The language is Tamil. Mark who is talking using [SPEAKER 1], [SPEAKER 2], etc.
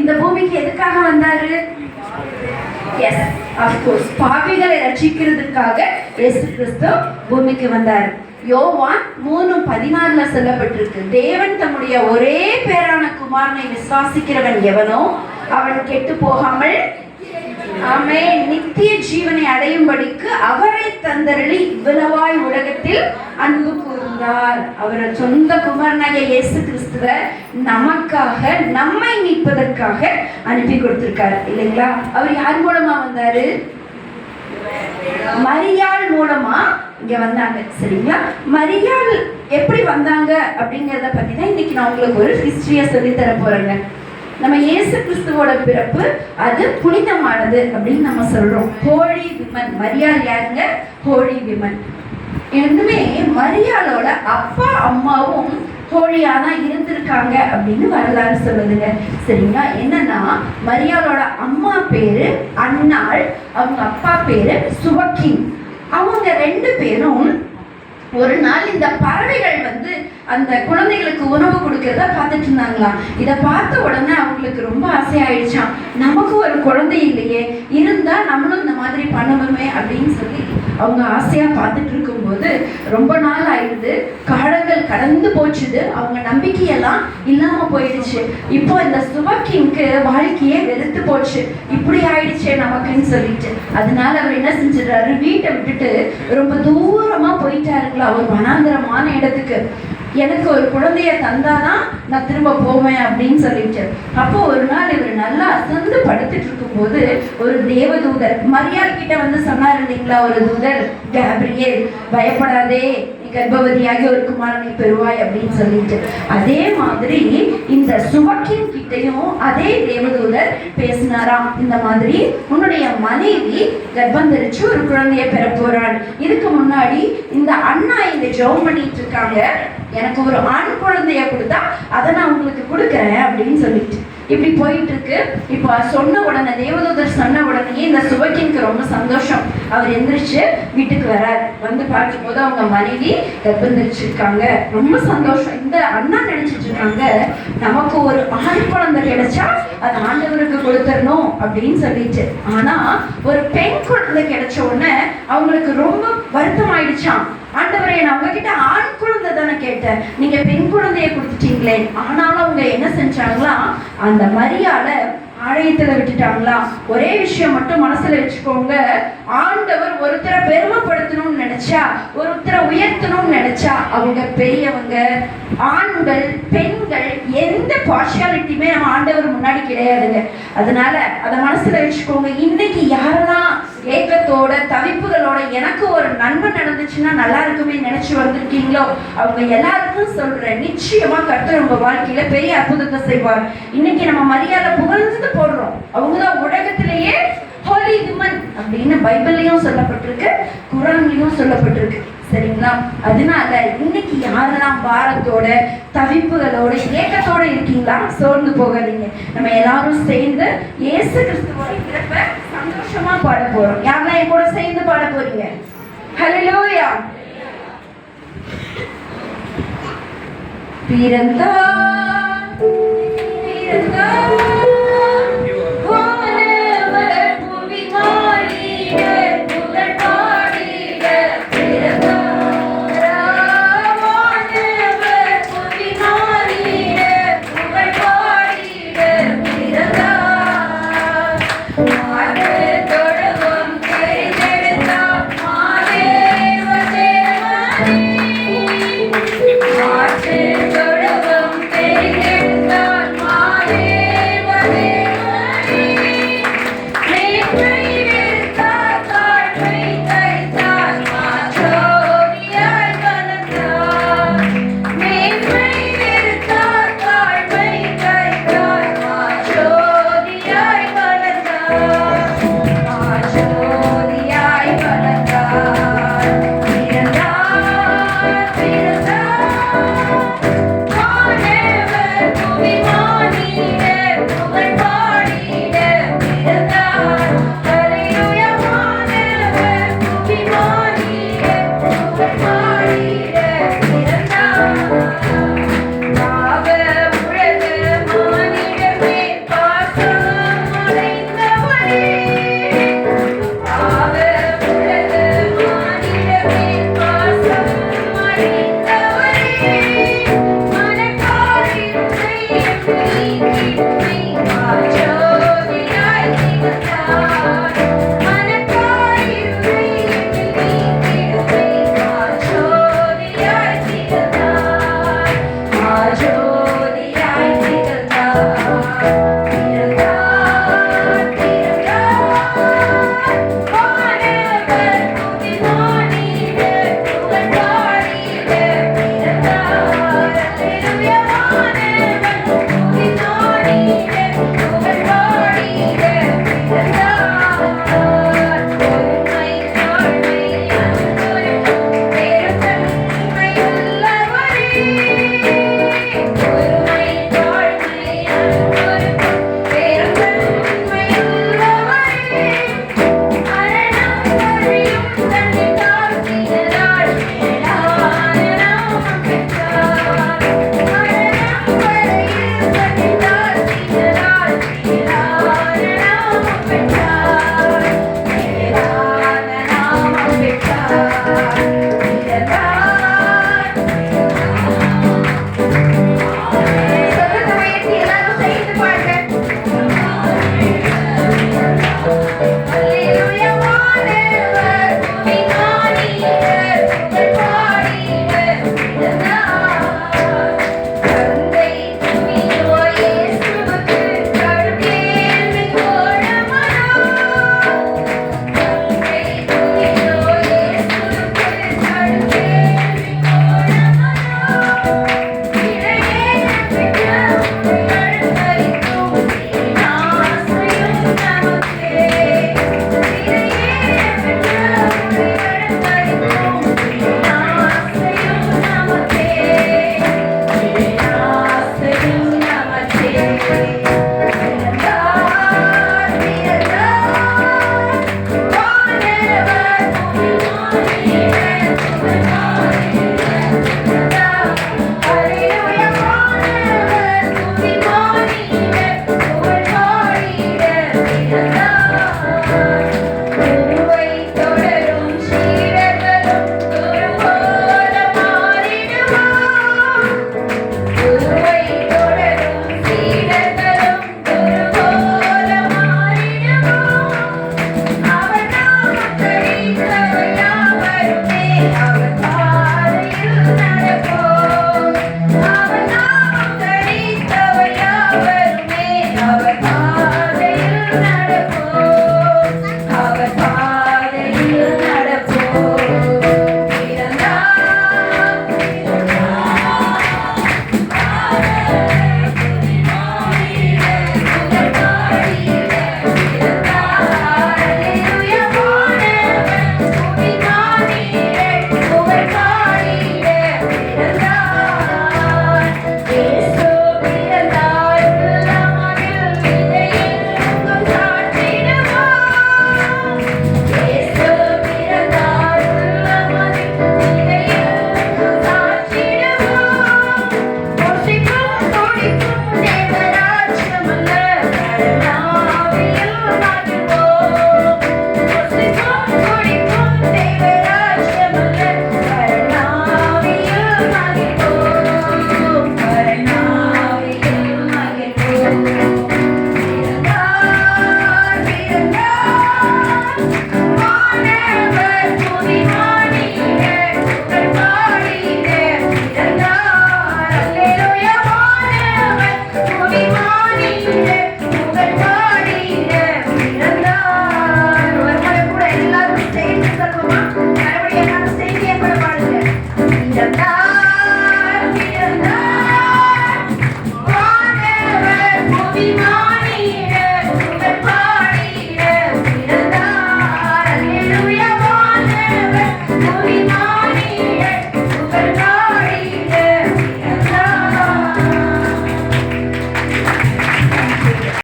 [SPEAKER 1] இந்த பூமிக்கு எதுக்காக வந்தாரு? எஸ் அஃப்கோர்ஸ் பாவிகளை ரட்சிக்கிறதுக்காக இயேசு கிறிஸ்து பூமிக்கு வந்தார். யோவான் மூணு பதினாறுல சொல்லப்பட்டிருக்கு. தேவன் தம்முடைய ஒரே பேரான குமாரனை விசுவாசிக்கிறவன் எவனோ அவன் கெட்டு போகாமல் ஆமே நித்திய ஜீவனை அடையும்படிக்கு அவரை தந்தருளி இவ்வளவாய் உலகத்தில் அன்பு கூர்ந்தார் அவர் சொந்த குமாரனாகிய இயேசு கிறிஸ்துவ நமக்காக நம்மை மீட்பதற்காக அனுப்பி கொடுத்திருக்காரு. இல்லைங்களா? அவர் யார் மூலமா வந்தாரு? மரியாள் மூலமா இங்க வந்தாங்க. சரிங்களா? மரியாள் எப்படி வந்தாங்க அப்படிங்கிறத பத்தி தான் இன்னைக்கு நான் உங்களுக்கு ஒரு ஹிஸ்டரியை சொல்லி தர போறேங்க. நம்ம இயேசு கிறிஸ்துவோட பிறப்பு அது புனிதமானது அப்படின்னு நம்ம சொல்றோம். ஹோலி விமன் மரியாள் யாருங்க? ஹோலி விமன் இன்னுமே மரியாளோட அப்பா அம்மாவும் ஹோலியா தான் இருந்திருக்காங்க அப்படின்னு வரலாறு சொல்லுதுங்க. சரிங்களா? என்னன்னா மரியாளோட அம்மா பேரு அன்னாள் அவங்க அப்பா பேரு சுவக்கின் அவங்க ரெண்டு பேரும் ஒரு நாள் இந்த பறவைகள் வந்து அந்த குழந்தைகளுக்கு உணவு கொடுக்கறத பார்த்துட்டு இருந்தாங்களாம். இதை பார்த்த உடனே அவங்களுக்கு ரொம்ப ஆசையாயிடுச்சான் நமக்கு ஒரு குழந்தை இல்லையே இருந்தா நம்மளும் இந்த மாதிரி பண்ணணுமே அப்படின்னு சொல்லி அவங்க ஆசையா பார்த்துட்டு இருக்கும்போது ரொம்ப நாள் ஆயிடுது. காலங்கள் கடந்து போச்சுது. அவங்க நம்பிக்கையெல்லாம் இல்லாம போயிடுச்சு. இப்போ இந்த சுபக்கிங்க்கு வாழ்க்கையே வெறுத்து போச்சு. இப்படி ஆயிடுச்சே நமக்குன்னு சொல்லிட்டு. அதனால அவர் என்ன செஞ்சிடறாரு? வீட்டை விட்டுட்டு ரொம்ப தூரமா போயிட்டாருங்களா? ஒரு வனாந்தரமான இடத்துக்கு. எனக்கு ஒரு குழந்தைய தந்தாதான் நான் திரும்ப போவேன் அப்படின்னு சொல்லிட்டு. அப்போ ஒரு நாள் இவர் நல்லா அசந்து படுத்துட்டு இருக்கும்போது ஒரு தேவதூதர் மரியாள் கிட்ட வந்து சொன்னார் இல்லைங்களா ஒரு தூதர் கேப்ரியல் பயப்படாதே நீ கர்ப்பவதியாகி ஒரு குமாரனை பெறுவாய் அப்படின்னு சொல்லிட்டு. அதே மாதிரி இந்த சுபக்கின் கிட்டையும் அதே தேவதூதர் பேசினாராம் இந்த மாதிரி உன்னுடைய மனைவி கர்ப்பம் தரிச்சு ஒரு குழந்தைய பெற போறாள் இதுக்கு முன்னாடி இந்த அண்ணன் ஜெபம் பண்ணிட்டு இருக்காங்க. எனக்கு ஒரு ஆண் குழந்தைய கொடுத்தா அதை நான் உங்களுக்கு கொடுக்குறேன் அப்படின்னு சொல்லிட்டு. இப்படி போயிட்டு இருக்கு இப்போ சொன்ன உடனே தேவதூதர் சொன்ன உடனே இந்த சுபக்கினுக்கு ரொம்ப சந்தோஷம். அவர் எந்திரிச்சு வீட்டுக்கு வரார். வந்து பார்க்கும்போது அவங்க மனைவி கர்ப்பந்திரிச்சிருக்காங்க. ரொம்ப சந்தோஷம். இந்த அண்ணா நினைச்சிட்டு இருக்காங்க நமக்கு ஒரு ஆண் குழந்தை கிடைச்சா அது ஆண்டவருக்கு கொடுத்துடணும் அப்படின்னு சொல்லிட்டு. ஆனா ஒரு பெண் குழந்தை கிடைச்ச உடனே அவங்களுக்கு ரொம்ப வருத்தம் ஆயிடுச்சாம் ஆண்டவரே நான் உங்ககிட்ட ஆண் குழந்தை தானே கேட்டேன். நீங்க பெண் குழந்தைய கொடுத்துட்டீங்களே. ஆனாலும் அவங்க என்ன செஞ்சாங்களா? அந்த மரியாதை ஆலயத்துல விட்டுட்டாங்களா? ஒரே விஷயம் மட்டும் மனசுல வச்சுக்கோங்க. ஆண்டவர் ஒருத்தரை பெருமைப்படுத்தணும்னு நினைச்சா ஒருத்தரை உயர்த்தணும்னு நினைச்சா அவங்க பெரியவங்க ஆண்கள் பெண்கள் எந்த பார்ஷியாலிட்டியுமே நம்ம ஆண்டவர் முன்னாடி கிடையாதுங்க. அதனால அதை மனசுல வச்சுக்கோங்க. இன்னைக்கு யாரெல்லாம் ஏக்கத்தோட தவிப்பு எனக்கு ஒரு நன்மை நடந்துச்சுன்னா நல்லா இருக்குமே நினைச்சு வந்திருக்கீங்களோ? அவங்க எல்லாருக்கும் சொல்றேன் நிச்சயமா கர்த்தர் உங்க வாழ்க்கையில பெரிய அற்புதத்தை செய்வார். இன்னைக்கு நம்ம மரியாதை புகழ்ந்து போடுறோம். அவங்கதான் உலகத்திலேயே ஹோலி விமன் அப்படின்னு பைபிள்லயும் சொல்லப்பட்டிருக்கு குரான்லயும் சொல்லப்பட்டிருக்கு. சரிங்களா? அதனால இன்னைக்கு யாரெல்லாம் பாரத்தோட தவிப்புகளோட ஏக்கத்தோட இருக்கீங்களா? சோர்ந்து போகாதீங்க. நம்ம எல்லாரும் சேர்ந்து இயேசு கிறிஸ்துவோட பிறப்ப சந்தோஷமா பாட போறோம். யாரெல்லாம் என் கூட சேர்ந்து பாட போறீங்க? ஹலோயா பிறந்தா